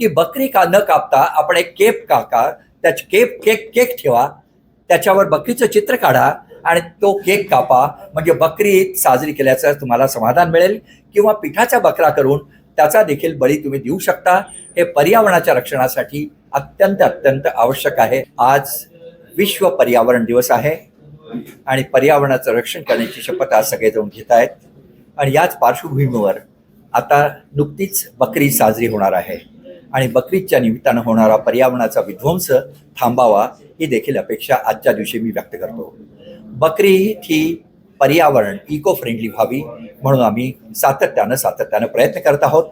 की बकरी का न कापता आपण एक केप काका त्याच केप केक केक ठेवा त्याच्यावर बकरीचं चित्र काढा आणि तो केक कापा. म्हणजे बकरी साजरी केल्याचं तुम्हाला समाधान मिळेल किंवा पिठाचा बकरा करून त्याचा देखील बळी तुम्ही देऊ शकता. हे पर्यावरणाच्या रक्षणासाठी अत्यंत अत्यंत आवश्यक आहे. आज विश्व पर्यावरण दिवस आहे आणि पर्यावरणाचं रक्षण करण्याची शपथ आज सगळेजण घेत आहेत. आणि याच पार्श्वभूमीवर आता नुकतीच बकरी साजरी होणार आहे. आणि बकरीच्या निमित्तानं होणारा पर्यावरणाचा विध्वंस थांबावा ही देखील अपेक्षा आजच्या दिवशी मी व्यक्त करतो. बकरी ही पर्यावरण इको फ्रेंडली व्हावी म्हणून आम्ही सातत्यानं सातत्यानं प्रयत्न करत आहोत.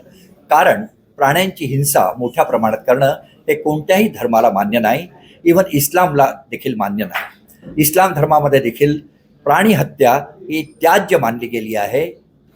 कारण प्राण्यांची हिंसा मोठ्या प्रमाणात करणं हे कोणत्याही धर्माला मान्य नाही. इवन इस्लामला देखील मान्य नाही. इस्लाम धर्मामध्ये देखील प्राणी हत्या ही त्याज्य मानली गेली आहे.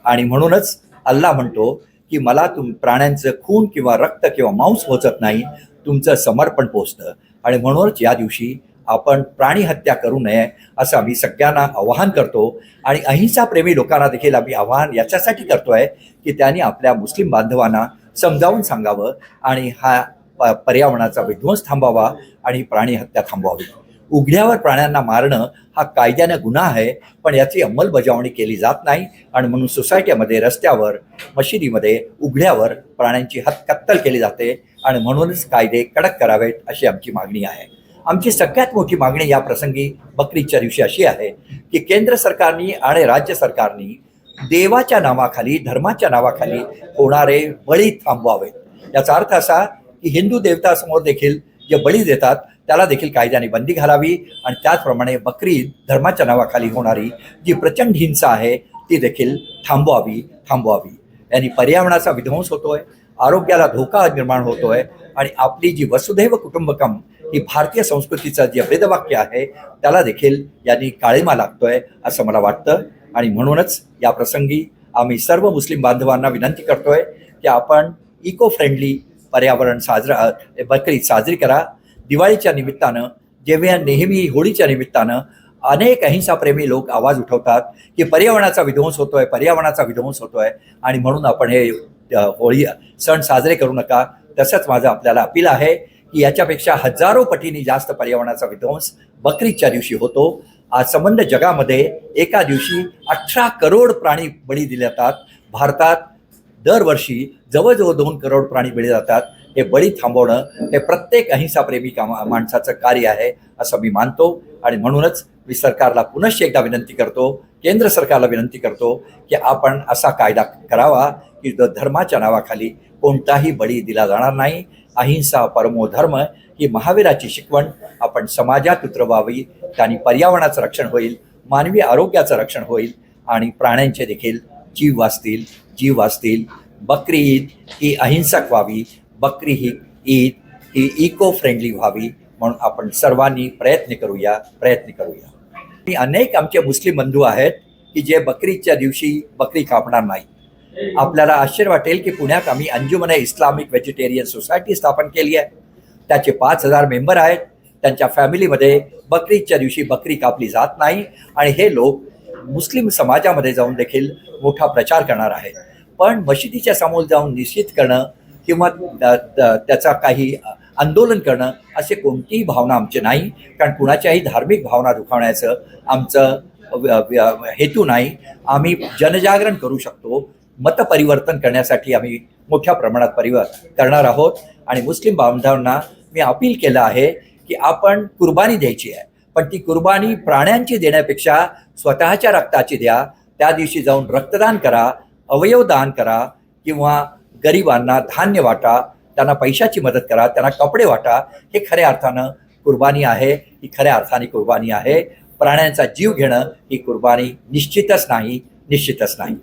आणि म्हणूनच अल्लाह म्हणतो की मला तुम प्राण्यांचं खून किंवा रक्त किंवा मांस पोचत नाही तुमचं समर्पण पोचतं. आणि म्हणूनच या दिवशी आपण प्राणी हत्या करू नये असं आम्ही सगळ्यांना आवाहन करतो. आणि अहिंसा प्रेमी लोकांना देखील आम्ही आवाहन याच्यासाठी करतो आहे की त्यांनी आपल्या मुस्लिम बांधवांना समजावून सांगावं आणि हा प- पर्यावरणाचा विध्वंस थांबावा आणि प्राणी हत्या थांबवावी. उघड्यावर प्राण्यांना मारणं हा कायद्यानं गुन्हा आहे पण याची अंमलबजावणी केली जात नाही आणि म्हणून सोसायटीमध्ये रस्त्यावर मशिदीमध्ये उघड्यावर प्राण्यांची हत कत्तल केली जाते आणि म्हणूनच कायदे कडक करावेत अशी आमची मागणी आहे. आमची सगळ्यात मोठी मागणी या प्रसंगी बकरीच्या दिवशी अशी आहे की केंद्र सरकारनी आणि राज्य सरकारनी देवाच्या नावाखाली धर्माच्या नावाखाली होणारे बळी थांबवावेत. याचा अर्थ असा की हिंदू देवतासमोर देखील जे बळी देतात त्याला देखील कायद्याने बंदी घालावी आणि त्याचप्रमाणे बकरी धर्माच्या नावाखाली होणारी जी प्रचंड हिंसा आहे ती देखील थांबवावी थांबवावी. यांनी पर्यावरणाचा विध्वंस होतोय आरोग्याला धोका निर्माण होतोय आणि आपली जी वसुधैव कुटुंबकम ही भारतीय संस्कृतीचं जे वेदवाक्य आहे त्याला देखील यांनी काळीमा लागतोय असं मला वाटतं. आणि म्हणूनच या प्रसंगी आम्ही सर्व मुस्लिम बांधवांना विनंती करतोय की आपण इको फ्रेंडली पर्यावरण साजरा बकरी साजरी करा. दिवाळीच्या निमित्तानं जेव्हा नेहमी होळीच्या निमित्तानं अनेक अहिंसाप्रेमी लोक आवाज उठवतात की पर्यावरणाचा विध्वंस होतोय पर्यावरणाचा विध्वंस होतोय आणि म्हणून आपण हे होळी सण साजरे करू नका. तसंच माझं आपल्याला अपील आहे की याच्यापेक्षा हजारो पटीने जास्त पर्यावरणाचा विध्वंस बकरीच्या दिवशी होतो. आज संबंध जगामध्ये एका दिवशी अठरा करोड प्राणी बळी दिले जातात भारतात दरवर्षी जवळजवळ दोन करोड प्राणी बळी जातात. हे बळी थांबवणं हे प्रत्येक अहिंसाप्रेमी कामा माणसाचं कार्य आहे असं मी मानतो. आणि म्हणूनच मी सरकारला पुनश्च एकदा विनंती करतो केंद्र सरकारला विनंती करतो की आपण असा कायदा करावा की धर्माच्या नावाखाली कोणताही बळी दिला जाणार नाही. अहिंसा परमो धर्म ही महावीराची शिकवण. आपण समाजात उतरवावी त्यांनी पर्यावरणाचं रक्षण होईल मानवी आरोग्याचं रक्षण होईल आणि प्राण्यांचे देखील जीव वाचतील जीव वाचतील. बकरी ईद ही अहिंसक व्हावी. बकरी ही ईद ही इको फ्रेंडली व्हावी. म्हणून आपण सर्वांनी प्रयत्न करूया प्रयत्न करूया. आणि अनेक आमचे मुस्लिम बंधू आहेत की जे बकरीच्या दिवशी बकरी कापणार नाही. आपल्याला आश्चर्य वाटेल की पुण्यात आम्ही अंजुमन इस्लामिक व्हेजिटेरियन सोसायटी स्थापन केली आहे. त्याचे पाच हजार मेंबर आहेत. त्यांच्या फॅमिलीमध्ये बकरीच्या दिवशी बकरी कापली जात नाही. आणि हे लोक मुस्लिम समाजामध्ये जाऊन देखील मोठा प्रचार करणार आहेत पण मशिदीच्या समोर जाऊन निश्चित करणं किंवा त्याचा काही आंदोलन करणं असे कोणतीही भावना आमची नाही. कारण कुणाच्याही धार्मिक भावना दुखावण्याचं आमचं व्य- व्य- हेतू नाही. आम्ही जनजागरण करू शकतो. मतपरिवर्तन करण्यासाठी आम्ही मोठ्या प्रमाणात परिवर्त करणार आहोत. आणि मुस्लिम बांधवांना मी अपील केलं आहे की आपण कुर्बानी द्यायची आहे. पण ती कुर्बानी प्राण्यांची देण्यापेक्षा स्वतःच्या रक्ताची द्या. त्या दिवशी जाऊन रक्तदान करा अवयवदान करा किंवा गरिबांना धान्य वाटा त्यांना पैशाची मदत करा त्यांना कपडे वाटा. हे खऱ्या अर्थानं कुर्बानी आहे. ही खऱ्या अर्थाने कुर्बानी आहे. प्राण्यांचा जीव घेणं ही कुर्बानी निश्चितच नाही निश्चितच नाही.